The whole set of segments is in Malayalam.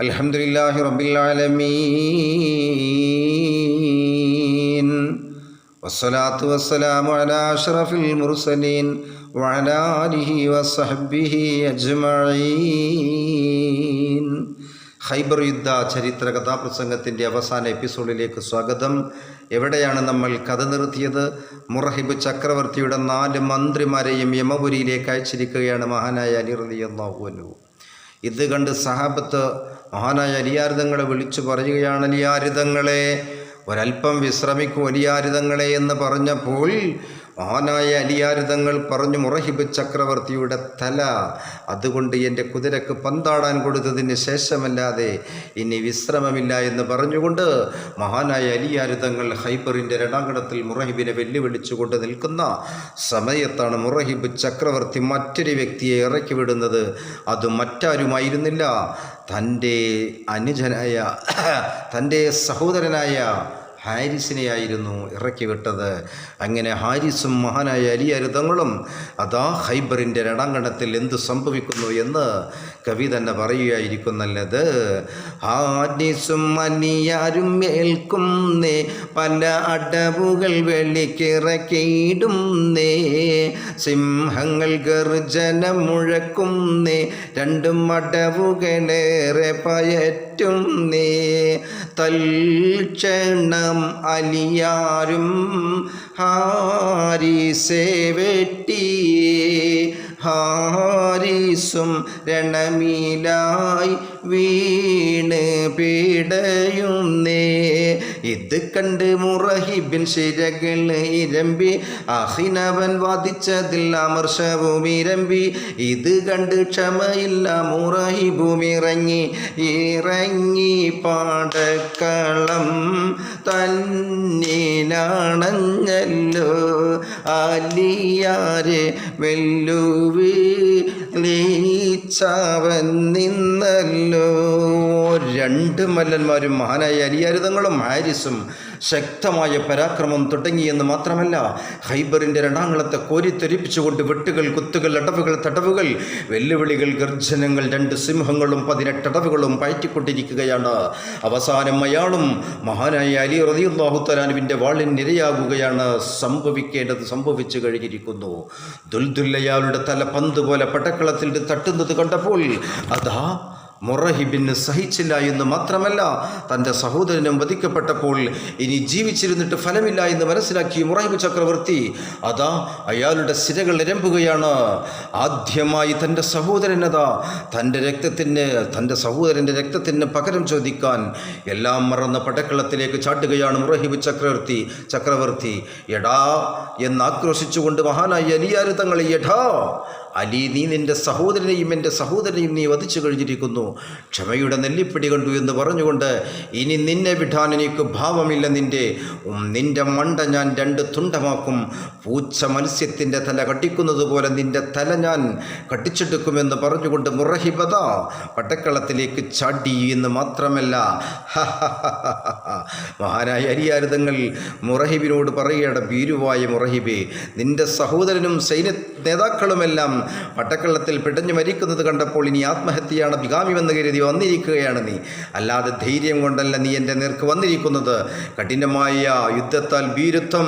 الحمد لله رب العالمين والصلاة والسلام على أشرف المرسلين وعلى آله وصحبه أجمعين ഖൈബർ യുദ്ധ ചരിത്ര കഥാപ്രസംഗത്തിൻ്റെ അവസാന എപ്പിസോഡിലേക്ക് സ്വാഗതം എവിടെയാണ് നമ്മൾ കഥ നിർത്തിയത് മുറഹിബ് ചക്രവർത്തിയുടെ നാല് മന്ത്രിമാരെയും യമപുരിയിലേക്ക് അയച്ചിരിക്കുകയാണ് മഹാനായ അലി റളിയല്ലാഹു ഇത് കണ്ട് സഹാബത്ത് മഹാനായ അലിയാരിതങ്ങളെ വിളിച്ചു പറയുകയാണ് അലിയാരിതങ്ങളെ ഒരല്പം വിശ്രമിക്കും അലിയാരിതങ്ങളെ എന്ന് പറഞ്ഞപ്പോൾ മഹാനായ അലിയാരിതങ്ങൾ പറഞ്ഞു മുറഹിബ് ചക്രവർത്തിയുടെ തല. അതുകൊണ്ട് എന്റെ കുതിരക്ക് പന്താടാൻ കൊടുത്തതിന് ശേഷമല്ലാതെ ഇനി വിശ്രമമില്ല എന്ന് പറഞ്ഞുകൊണ്ട് മഹാനായ അലിയാരിതങ്ങൾ ഹൈബറിന്റെ രണാങ്കണത്തിൽ മുറഹിബിനെ വെല്ലുവിളിച്ചുകൊണ്ട് നിൽക്കുന്ന സമയത്താണ് മുറഹിബ് ചക്രവർത്തി മറ്റൊരു വ്യക്തിയെ ഇറക്കി വിടുന്നത്. അത് മറ്റാരുമായിരുന്നില്ല. തന്റെ അനുജനായ തന്റെ സഹോദരനായ ഹാരിസിനെയായിരുന്നു ഇറക്കി വിട്ടത് അങ്ങനെ ഹാരിസും മഹാനായ അലിയരുതങ്ങളും അതാ ഹൈബറിന്റെ രണാങ്കണത്തിൽ എന്ത് സംഭവിക്കുന്നു എന്ന് കവി തന്നെ പറയുകയായിരിക്കുന്നല്ലത് ഹാരിസും അലിയാരും ഏൽക്കുന്നേ പല അടവുകൾ വെള്ളിക്കിറക്കിയിടുന്നേ സിംഹങ്ങൾ ഗർജനം മുഴക്കുന്നേ രണ്ടും അടവുകളേറെ പയറ്റുന്നേ തൽക്ഷണം അലിയാരും ഹാരിസേ വെട്ടിയേ. ഹാരിസും രണമീലായി വീണ് പീടയുന്നേ ഇത് കണ്ട് മുറഹിബിൻ ശിരകൾ ഇരമ്പി അഹിനവൻ വാദിച്ചതിൽ അമർഷവും ഇരമ്പി. ഇത് കണ്ട് ക്ഷമയില്ല മുറഹിബും ഇറങ്ങി ഇറങ്ങി പാടക്കളം തന്നിലാണഞ്ഞല്ലോ അലിയാരെ വെല്ലുവിളിച്ചവൻ നിന്നല്ലോ രണ്ട് മല്ലന്മാരും മഹാനായ അലിയാരുതങ്ങളും ഹാരിസും ശക്തമായ പരാക്രമം തുടങ്ങിയെന്ന് മാത്രമല്ല ഹൈബറിന്റെ രണ്ടാംഗളത്തെ കോരിത്തെരിപ്പിച്ചുകൊണ്ട് വെട്ടുകൾ കുത്തുകൾ അടവുകൾ തടവുകൾ വെല്ലുവിളികൾ ഗർജനങ്ങൾ രണ്ട് സിംഹങ്ങളും പതിനെട്ടടവുകളും പയറ്റിക്കൊണ്ടിരിക്കുകയാണ്. അവസാനം അയാളും മഹാനായ അലി റതിയുല്ലാഹുത്തലാനുവിന്റെ വാളിനിരയാകുകയാണ് സംഭവിക്കേണ്ടത് സംഭവിച്ചു കഴിഞ്ഞിരിക്കുന്നു. ദുൽദുല്ലയാളുടെ തല പന്ത് പോലെ പട്ടക്കളത്തിൽ തട്ടുന്നത് കണ്ടപ്പോൾ അതാ മൊറഹിബിന് സഹിച്ചില്ല എന്ന് മാത്രമല്ല തന്റെ സഹോദരനും വധിക്കപ്പെട്ടപ്പോൾ ഇനി ജീവിച്ചിരുന്നിട്ട് ഫലമില്ല എന്ന് മനസ്സിലാക്കി മുറഹിബ് ചക്രവർത്തി അതാ അയാളുടെ സിരകൾ നിരമ്പുകയാണ്. ആദ്യമായി തന്റെ സഹോദരനതാ തന്റെ രക്തത്തിന് തന്റെ സഹോദരന്റെ രക്തത്തിന് പകരം ചോദിക്കാൻ എല്ലാം മറന്ന പടക്കളത്തിലേക്ക് ചാട്ടുകയാണ് മുറഹിബ് ചക്രവർത്തി ചക്രവർത്തി. എടാ എന്ന് ആക്രോശിച്ചുകൊണ്ട് മഹാനായി അലിയാരു തങ്ങളെ എടാ അലി നീ നിന്റെ സഹോദരനെയും എന്റെ സഹോദരനെയും നീ വധിച്ചു കഴിഞ്ഞിരിക്കുന്നു. ക്ഷമയുടെ നെല്ലിപ്പിടി കണ്ടു എന്ന് പറഞ്ഞുകൊണ്ട് ഇനി നിന്നെ വിടാൻ എനിക്ക് ഭാവമില്ല നിന്റെ നിന്റെ മണ്ട ഞാൻ രണ്ട് തുണ്ടമാക്കും. പൂച്ച മത്സ്യത്തിന്റെ തല കട്ടിക്കുന്നത് പോലെ നിന്റെ തല ഞാൻ കട്ടിച്ചെടുക്കുമെന്ന് പറഞ്ഞുകൊണ്ട് മുറഹിബത പട്ടക്കളത്തിലേക്ക് ചാടി എന്ന് മാത്രമല്ല. മഹാനായ അരിയാരുതങ്ങൾ മുറഹിബിനോട് പറയുകയാണ് ഭീരുവായ മുറഹിബെ നിന്റെ സഹോദരനും സൈന്യ നേതാക്കളുമെല്ലാം പട്ടക്കള്ളത്തിൽ പെട്ടഞ്ഞു മരിക്കുന്നത് കണ്ടപ്പോൾ ഇനി ആത്മഹത്യയാണ് വികാമിമെന്ന് കരുതി വന്നിരിക്കുകയാണ് നീ. അല്ലാതെ ധൈര്യം കൊണ്ടല്ല നീ എന്റെ നേർക്ക് വന്നിരിക്കുന്നത്. കഠിനമായ യുദ്ധത്താൽ ഭീരുത്വം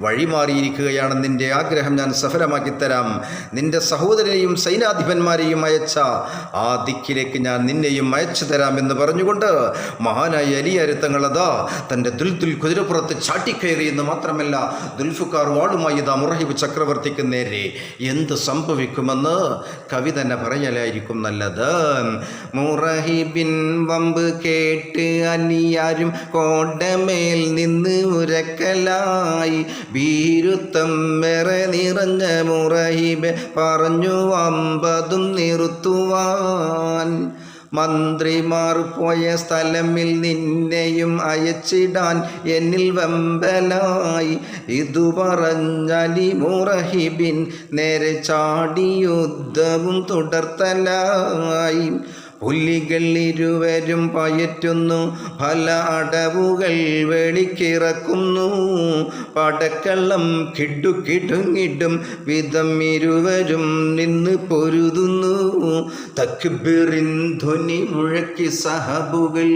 വഴിമാറിയിരിക്കുകയാണ് നിന്റെ ആഗ്രഹം. ഞാൻ സഫലമാക്കി തരാം നിന്റെ സഹോദരനെയും സൈനാധിപന്മാരെയും അയച്ച ആ ദിക്കിലേക്ക് ഞാൻ നിന്നെയും അയച്ചു തരാം എന്ന് പറഞ്ഞുകൊണ്ട് മഹാനായ അലിയരുത്തങ്ങളതാ തന്റെ ദുൽദുൽ കുതിരപ്പുറത്ത് ചാട്ടിക്കയറി എന്ന് മാത്രമല്ല ദുൽഫുക്കാർ വാളുമായി ഇതാ മുറഹിബ് ചക്രവർത്തിക്ക് നേരെ എന്ത് സംഭവിക്കുമെന്ന് കവി തന്നെ പറയലായിരിക്കും നല്ലത്. മുറഹിബിൻ വമ്പ് കേട്ട് അലിയാരും കോട്ടമേൽ നിന്ന് ഉരക്കലായി. ഭീരുത്തം വേറെ നിറഞ്ഞ മുറഹിബെ പറഞ്ഞു വമ്പതും നിർത്തുവാൻ മന്ത്രിമാർ പോയ സ്ഥലമിൽ നിന്നെയും അയച്ചിടാൻ എന്നിൽ വെമ്പലായി. ഇതു പറഞ്ഞലി മുറഹിബിൻ നേരെ ചാടി യുദ്ധവും തുടർത്തലായി. പുലികൾ ഇരുവരും പയറ്റുന്നു പല അടവുകൾ വെളിക്കിറക്കുന്നു. പടക്കള്ളം കിടു കിടുങ്ങിടും വിധം ഇരുവരും നിന്ന് പൊരുതുന്നു. തക്ബിറിൻ ധ്വനി മുഴക്കി സഹബുകൾ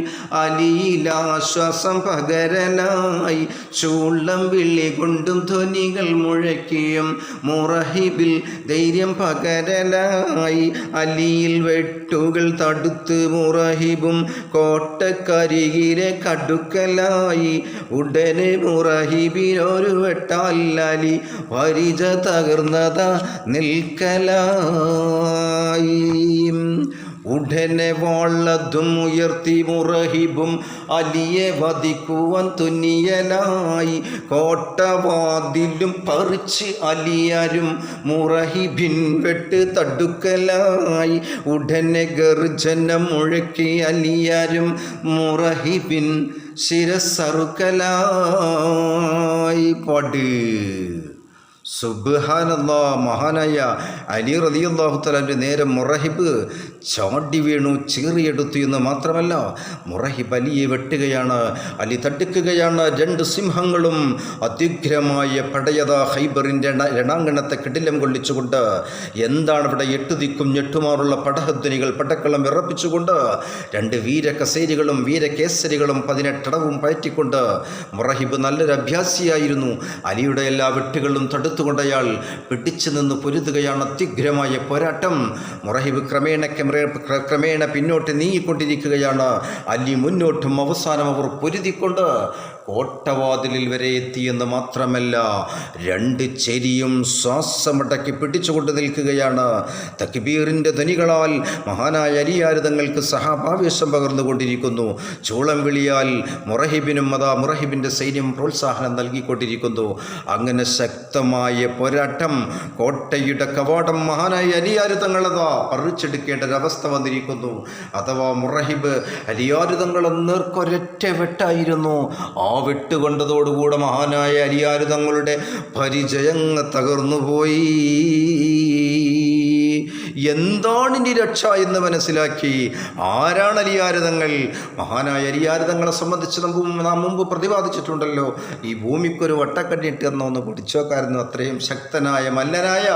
അലിയിലാശ്വാസം പകരനായി. ചൂള്ളം വിളി കൊണ്ടും ധ്വനികൾ മുഴക്കിയും മുറഹിബിൽ ധൈര്യം പകരനായി. അലിയിൽ വെട്ടുകൾ തടുത്ത് മുറഹിബും കോട്ടക്കരികിലെ കടുക്കലായി. ഉടനെ മുറഹിബിനൊരു വെട്ടാലി പരിച തകർന്നത നിൽക്കലായി. ഉടനെ വാളതും ഉയർത്തി മുറഹിബും അലിയെ വധിക്കുവാൻ തുനിയലായി കോട്ടവാതിലും പറിച്ച് അലിയാരും മുറഹിബിൻ വെട്ട് തടുക്കലായി. ഉടനെ ഗർജനം മുഴക്കി അലിയാരും മുറഹിബിൻ ശിരസറുക്കലായി പട്. സുബ്ഹാനല്ലാ മഹാനായ അലി റളിയല്ലാഹു തലാന്റെ നേരെ മുറഹിബ് ചാടി വീണു ചീറിയെടുത്തു എന്ന് മാത്രമല്ല മുറഹിബ് അലിയെ വെട്ടുകയാണ് അലി തട്ടിക്കുകയാണ് രണ്ട് സിംഹങ്ങളും അത്യുഗ്രമായ പടയത ഹൈബറിന്റെ രണ- രണാങ്കണത്തെ കിടിലം കൊള്ളിച്ചുകൊണ്ട് എന്താണ് ഇവിടെ എട്ടുതിക്കും ഞെട്ടുമാറുള്ള പടഹധ്വനികൾ പടക്കളം വിറപ്പിച്ചുകൊണ്ട് രണ്ട് വീരകസേരികളും വീരകേസരികളും പതിനെട്ടടവും പയറ്റിക്കൊണ്ട് മുറഹിബ് നല്ലൊരു അഭ്യാസിയായിരുന്നു അലിയുടെ എല്ലാ വെട്ടുകളും തടുത്തുകൊണ്ട് അയാൾ പിടിച്ചു നിന്ന് പൊരുതുകയാണ് അത്യുഗ്രമായ പോരാട്ടം. മുറഹിബ് ക്രമേണ ക്രമേ- ക്രമേണ പിന്നോട്ട് നീങ്ങിക്കൊണ്ടിരിക്കുകയാണ്. അലി മുന്നോട്ടും അവസാനം അവർ പൊരുതിക്കൊണ്ട് കോട്ടവാതിലിൽ വരെ എത്തിയെന്ന് മാത്രമല്ല രണ്ട് ചെരിയും ശ്വാസമടക്കി പിടിച്ചുകൊണ്ട് നിൽക്കുകയാണ്. തക്ബീറിന്റെ ധനികളാൽ മഹാനായ അലിയാരിതങ്ങൾക്ക് സഹാഭാവേശം പകർന്നുകൊണ്ടിരിക്കുന്നു. ചൂളം വിളിയാൽ മുറഹിബിനും അതാ മുറഹിബിന്റെ സൈന്യം പ്രോത്സാഹനം നൽകിക്കൊണ്ടിരിക്കുന്നു. അങ്ങനെ ശക്തമായ പോരാട്ടം. കോട്ടയുടെ കവാടം മഹാനായ അലിയാരുതങ്ങളതാ പറിച്ചെടുക്കേണ്ട ഒരവസ്ഥ വന്നിരിക്കുന്നു. അഥവാ മുറഹിബ് അലിയാരുതങ്ങൾ നേർക്കൊരൊറ്റ വെട്ടായിരുന്നു ആ വെട്ടുകൊണ്ടതോടുകൂടെ മഹാനായ അലിയാരുതങ്ങളുടെ പരിചയങ്ങ് തകർന്നുപോയി. എന്താണ് ഇനി രക്ഷ എന്ന് മനസ്സിലാക്കി? ആരാണ് അലിയാരതങ്ങൾ മഹാനായ അലിയാരതങ്ങളെ സംബന്ധിച്ച് നമുക്ക് നാം മുമ്പ് പ്രതിപാദിച്ചിട്ടുണ്ടല്ലോ. ഈ ഭൂമിക്കൊരു വട്ടക്കണ്ണിട്ട് എന്നൊന്ന് പിടിച്ചോക്കായിരുന്നു. അത്രയും ശക്തനായ മല്ലനായ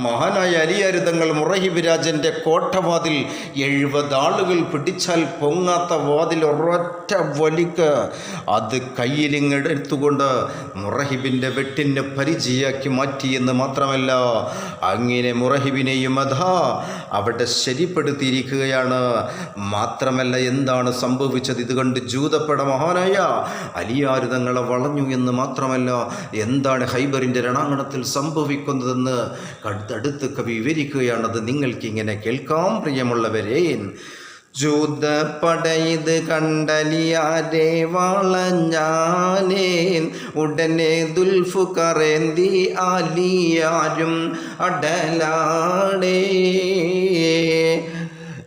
മഹാനായ അലിയാരതങ്ങൾ മുറഹിബ് രാജന്റെ കോട്ടവാതിൽ എഴുപത് ആളുകൾ പിടിച്ചാൽ പൊങ്ങാത്ത വാതിൽ ഒരൊറ്റ വലിക്ക്. അത് കയ്യിലിങ്ങെടുത്തുകൊണ്ട് മുറഹിബിന്റെ വെട്ടിന് പരിചയാക്കി മാറ്റിയെന്ന് മാത്രമല്ല അങ്ങനെ മുറഹിബിനെയും അതാ അവിടെ ശരിപ്പെടുത്തിയിരിക്കുകയാണ്. മാത്രമല്ല എന്താണ് സംഭവിച്ചത്? ഇത് കണ്ട് ജൂതപ്പെട മഹാനായ അലിയാരുതങ്ങളെ വളഞ്ഞു എന്ന് മാത്രമല്ല എന്താണ് ഹൈബറിന്റെ രണാങ്കണത്തിൽ സംഭവിക്കുന്നതെന്ന് അടുത്ത് കവി വിവരിക്കുകയാണത്. നിങ്ങൾക്കിങ്ങനെ കേൾക്കാം പ്രിയമുള്ളവരെ. ജൂതപ്പടയത് കണ്ടലിയാരെ വളഞ്ഞാനേൻ. ഉടനെ ദുൽഫു കറേന്തി ആലിയാരും അടലാടേ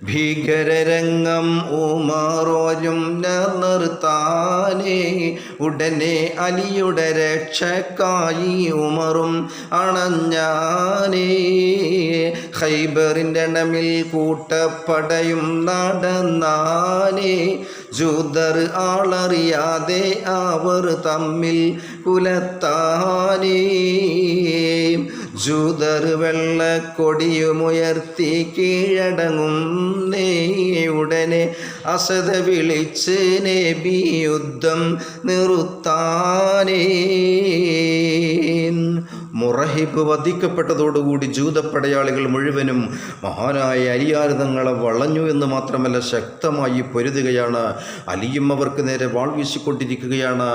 ഭീകരരംഗം ഉമാറോരും നിർത്താനേ ഉടനെ അലിയുടെ രക്ഷക്കായി ഉമറും അണഞ്ഞാനേ. ഹൈബറിന്റെ ഇടമിൽ കൂട്ടപ്പടയും നടന്നാനേ. ജൂതർ ആളറിയാതെ അവർ തമ്മിൽ കുലത്താനേ. ജൂതർ വെള്ളക്കൊടിയുമുയർത്തി കീഴടങ്ങും നേ ഉടനെ അസത വിളിച്ച് നബി യുദ്ധം നിർത്താനേ മുറഹിബ് വധിക്കപ്പെട്ടതോടുകൂടി ജൂതപ്പടയാളികൾ മുഴുവനും മഹാനായ അലിയാരതങ്ങളെ വളഞ്ഞു എന്ന് മാത്രമല്ല ശക്തമായി പൊരുതുകയാണ്. അലിയും അവർക്ക് നേരെ വാൾ വീശിക്കൊണ്ടിരിക്കുകയാണ്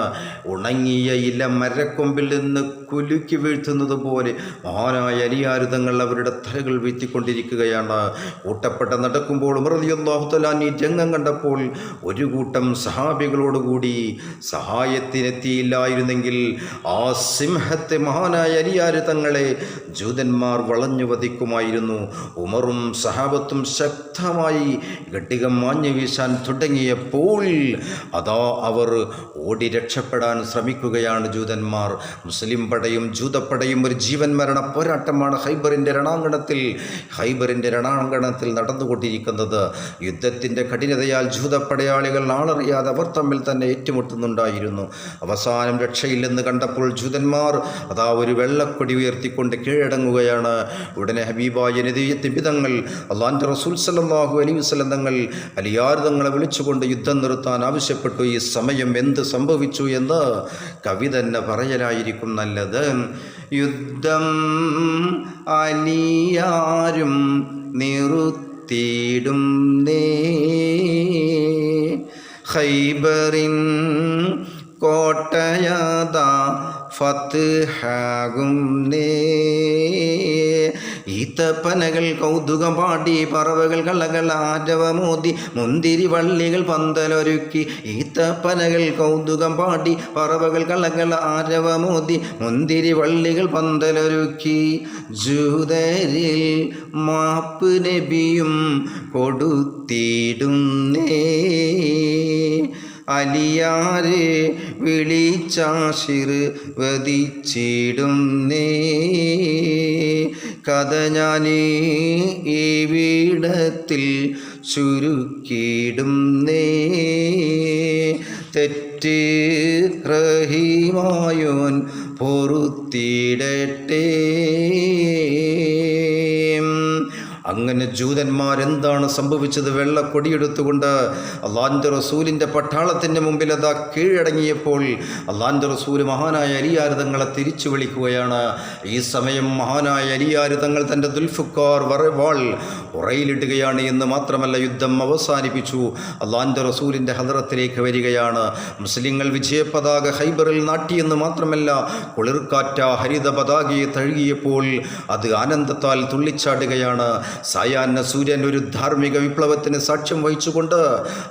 ഉണങ്ങിയ ഇല മരക്കൊമ്പിൽ നിന്ന് കുലുക്കി വീഴ്ത്തുന്നത് പോലെ മഹാനായ അലിയാരുതങ്ങൾ അവരുടെ തലകൾ വീഴ്ത്തിക്കൊണ്ടിരിക്കുകയാണ്. കൂട്ടപ്പെട്ട നടക്കുമ്പോൾ മൃതിയൊന്നാഹുത്തലാൻ ഈ രംഗം കണ്ടപ്പോൾ ഒരു കൂട്ടം സഹാബികളോടുകൂടി സഹായത്തിനെത്തിയില്ലായിരുന്നെങ്കിൽ ആ സിംഹത്തെ മഹാനായ അലിയാര് തങ്ങളെ ജൂതന്മാർ വളഞ്ഞു വധിക്കുമായിരുന്നു. ഉമറും സഹാബത്തും ശക്തമായി ഘട്ടികം മാഞ്ഞു വീശാൻ തുടങ്ങിയപ്പോൾ അതാ അവർ ഓടി രക്ഷപ്പെടാൻ ശ്രമിക്കുകയാണ് ജൂതന്മാർ. മുസ്ലിം പടയും ജൂതപ്പടയും ഒരു ജീവൻ മരണ പോരാട്ടമാണ് ഹൈബറിന്റെ രണാങ്കണത്തിൽ ഹൈബറിന്റെ രണാങ്കണത്തിൽ നടന്നുകൊണ്ടിരിക്കുന്നത്. യുദ്ധത്തിന്റെ കഠിനതയാൽ ജൂതപ്പടയാളികൾ ആളറിയാതെ അവർ തമ്മിൽ തന്നെ ഏറ്റുമുട്ടുന്നുണ്ടായിരുന്നു. അവസാനം രക്ഷയില്ലെന്ന് കണ്ടപ്പോൾ ജൂതന്മാർ അതാ ഒരു വെള്ളക്കൊടി ഉയർത്തിക്കൊണ്ട് കീഴടങ്ങുകയാണ്. ഉടനെ ഹബീബായ നദീയത്തിബിതങ്ങൾ അള്ളാന്റെ റസൂൽ സല്ലാഹു അലി വസ്ലം തങ്ങൾ അലിയാർ തങ്ങളെ വിളിച്ചുകൊണ്ട് യുദ്ധം നിർത്താൻ ആവശ്യപ്പെട്ടു. ഈ സമയം എന്ത് സംഭവിച്ചു എന്ന് കവി തന്നെ പറയലായിരിക്കും നല്ലത്. യുദ്ധം അലിയാരും നിറുത്തിയിടും നേ. ഖൈബറിൻ കോട്ടയത ഫത്ഹാകും ഈത്തപ്പനകൾ കൗതുകം പാടി പറവകൾ കളകൾ ആരവമോതി മുന്തിരി വള്ളികൾ പന്തലൊരുക്കി. ഈത്തപ്പനകൾ കൗതുകം പാടി പറവകൾ കളകൾ ആരവമോതി മുന്തിരി വള്ളികൾ പന്തലൊരുക്കി. ജൂതരിൽ മാപ്പ് നബിയും കൊടുത്തിടുന്നേ. അലിയാരെ വിളിച്ചാശിർ വധിച്ചിടുന്നേ കഥ ഞാൻ ഈ വീടത്തിൽ ചുരുക്കിയിടുന്നേ തെറ്റ് റഹീമായോൻ പൊറുത്തിടട്ടെ. അങ്ങനെ ജൂതന്മാരെന്താണ് സംഭവിച്ചത്? വെള്ള വെള്ളക്കൊടിയെടുത്തുകൊണ്ട് അള്ളാന്റെ റസൂലിന്റെ പട്ടാളത്തിന്റെ മുമ്പിൽ അതാ കീഴടങ്ങിയപ്പോൾ അള്ളാന്റെ റസൂൽ മഹാനായ അരിയാരുതങ്ങളെ തിരിച്ചു വിളിക്കുകയാണ്. ഈ സമയം മഹാനായ അരിയാരുതങ്ങൾ തന്റെ ദുൽഫുക്കാർ വറവാൾ ഉറയിലിടുകയാണ് എന്ന് മാത്രമല്ല യുദ്ധം അവസാനിപ്പിച്ചു. അള്ളാന്റെ റസൂലിന്റെ ഹദറത്തിലേക്ക് വരികയാണ്. മുസ്ലിങ്ങൾ വിജയപതാക ഹൈബറിൽ നാട്ടിയെന്ന് മാത്രമല്ല കുളിർക്കാറ്റ ഹരിത പതാകയെ തഴുകിയപ്പോൾ അത് ആനന്ദത്താൽ തുള്ളിച്ചാടുകയാണ്. സായാഹ്ന സൂര്യൻ ഒരു ധാർമ്മിക വിപ്ലവത്തിന് സാക്ഷ്യം വഹിച്ചുകൊണ്ട്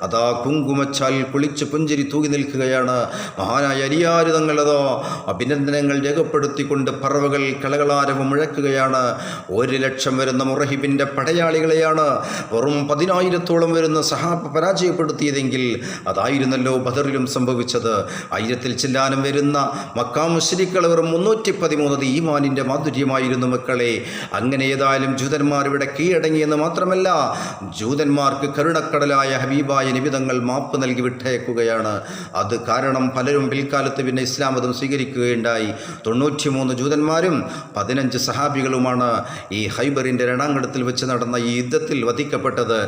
അതാ കുങ്കുമച്ചാൽ കുളിച്ച് പുഞ്ചിരി തൂകി നിൽക്കുകയാണ്. മഹാനായ അരിയാര് തങ്ങളതോ അഭിനന്ദനങ്ങൾ രേഖപ്പെടുത്തിക്കൊണ്ട് പറവകൾ കളകളാരവം മുഴക്കുകയാണ്. ഒരു ലക്ഷം വരുന്ന മുറഹിബിന്റെ പടയാളികളെയാണ് വെറും പതിനായിരത്തോളം വരുന്ന സഹാബ് പരാജയപ്പെടുത്തിയതെങ്കിൽ അതായിരുന്നല്ലോ ബദറിലും സംഭവിച്ചത്. ആയിരത്തിൽ ചെല്ലാനും വരുന്ന മക്കാം മുസ്ലിക്കൾ വെറും മുന്നൂറ്റി പതിമൂന്നത് ഈമാനിന്റെ മാധുര്യമായിരുന്നു മക്കളെ. അങ്ങനെ ഏതായാലും ജൂതന്മാർ ഇവിടെ കീഴടങ്ങിയെന്ന് മാത്രമല്ല ജൂതന്മാർക്ക് കരുണക്കടലായ ഹബീബായ നിബിതങ്ങൾ മാപ്പ് നൽകി വിട്ടയക്കുകയാണ് അത് കാരണം പലരും പിൽക്കാലത്ത് പിന്നെ ഇസ്ലാം മതം സ്വീകരിക്കുകയുണ്ടായി. തൊണ്ണൂറ്റിമൂന്ന് ജൂതന്മാരും പതിനഞ്ച് സഹാബികളുമാണ് ഈ ഹൈബറിന്റെ രണാങ്കണത്തിൽ വെച്ച് നടന്ന ഈ യുദ്ധത്തിൽ വധിക്കപ്പെട്ടത്.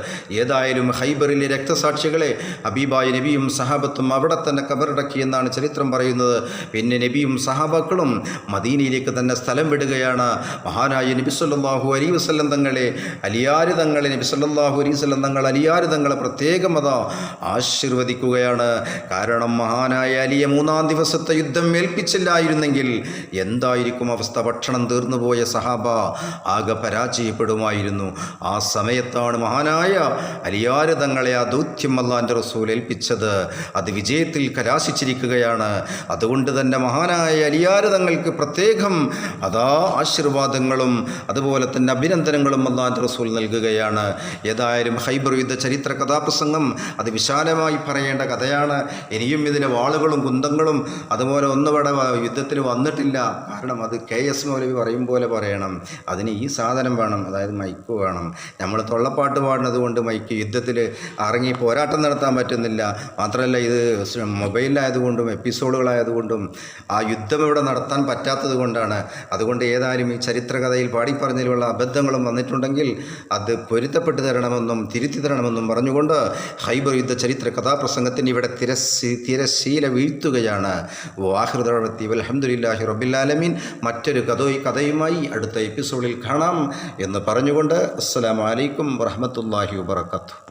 ഏതായാലും ഹൈബറിലെ രക്തസാക്ഷികളെ ഹബീബായ നബിയും സഹാബത്തും അവിടെ തന്നെ കബറടക്കിയെന്നാണ് ചരിത്രം പറയുന്നത്. പിന്നെ നബിയും സഹാബാക്കളും മദീനയിലേക്ക് തന്നെ സ്ഥലം വിടുകയാണ്. മഹാനായ നബി സല്ലല്ലാഹു അലൈഹി വസല്ലം തങ്ങളെ അലിയാര് തങ്ങളെ നബി സല്ലല്ലാഹു അലൈഹി വസല്ലം തങ്ങൾ അലിയാര് തങ്ങളെ പ്രത്യേകം അതാ ആശീർവദിക്കുകയാണ്. കാരണം മഹാനായ അലിയെ മൂന്നാം ദിവസത്തെ യുദ്ധം ഏൽപ്പിച്ചില്ലായിരുന്നെങ്കിൽ എന്തായിരിക്കും അവസ്ഥ? ഭക്ഷണം തീർന്നുപോയ സഹാബ ആകെ പരാജയപ്പെടുമായിരുന്നു. ആ സമയത്താണ് മഹാനായ അലിയാര് തങ്ങളെ ആ ദൗത്യം അള്ളാന്റെ റസൂൽ ഏൽപ്പിച്ചത്. അത് വിജയത്തിൽ കലാശിച്ചിരിക്കുകയാണ്. അതുകൊണ്ട് തന്നെ മഹാനായ അലിയാര് തങ്ങൾക്ക് പ്രത്യേകം അതാ ആശീർവാദങ്ങളും അതുപോലെ തന്നെ അഭിനന്ദനങ്ങളും അള്ളാന്റെ റസൂൽ നൽകുകയാണ്. ഏതായാലും ഹൈബർ യുദ്ധ ചരിത്ര കഥാപ്രസംഗം അത് വിശാലമായി പറയേണ്ട കഥയാണ്. ഇനിയും ഇതിന് വാളുകളും കുന്തങ്ങളും അതുപോലെ ഒന്നുവിടെ യുദ്ധത്തിൽ വന്നിട്ടില്ല. കാരണം അത് കെ എസ് മൗലവി പറയും പോലെ പറയണം. അതിന് ഈ സാധനം വേണം അതായത് മൈക്ക് വേണം. നമ്മൾ തൊള്ളപ്പാട്ട് പാടുന്നത് കൊണ്ട് മൈക്ക് യുദ്ധത്തിൽ ഇറങ്ങി പോരാട്ടം നടത്താൻ പറ്റുന്നില്ല. മാത്രമല്ല ഇത് മൊബൈലിലായതുകൊണ്ടും എപ്പിസോഡുകളായതുകൊണ്ടും ആ യുദ്ധം ഇവിടെ നടത്താൻ പറ്റാത്തത് കൊണ്ടാണ്. അതുകൊണ്ട് ഏതായാലും ഈ ചരിത്രകഥയിൽ പാടിപ്പറഞ്ഞതിലുള്ള അബദ്ധങ്ങളും വന്നിട്ടുണ്ടെങ്കിൽ അത് പൊരുത്തപ്പെട്ടു തരണമെന്നും തിരുത്തി തരണമെന്നും പറഞ്ഞുകൊണ്ട് ഹൈബർ യുദ്ധ ചരിത്ര കഥാപ്രസംഗത്തിന് ഇവിടെ തിരശീ തിരശീല വീഴ്ത്തുകയാണ്. വാഹൃദി അലഹമുല്ലാഹി റബില്ലാലമീൻ മറ്റൊരു കഥ കഥയുമായി അടുത്ത എപ്പിസോഡിൽ കാണാം എന്ന് പറഞ്ഞുകൊണ്ട് അസ്സാം വലൈക്കും വറഹമത്തല്ലാഹി വാത്തു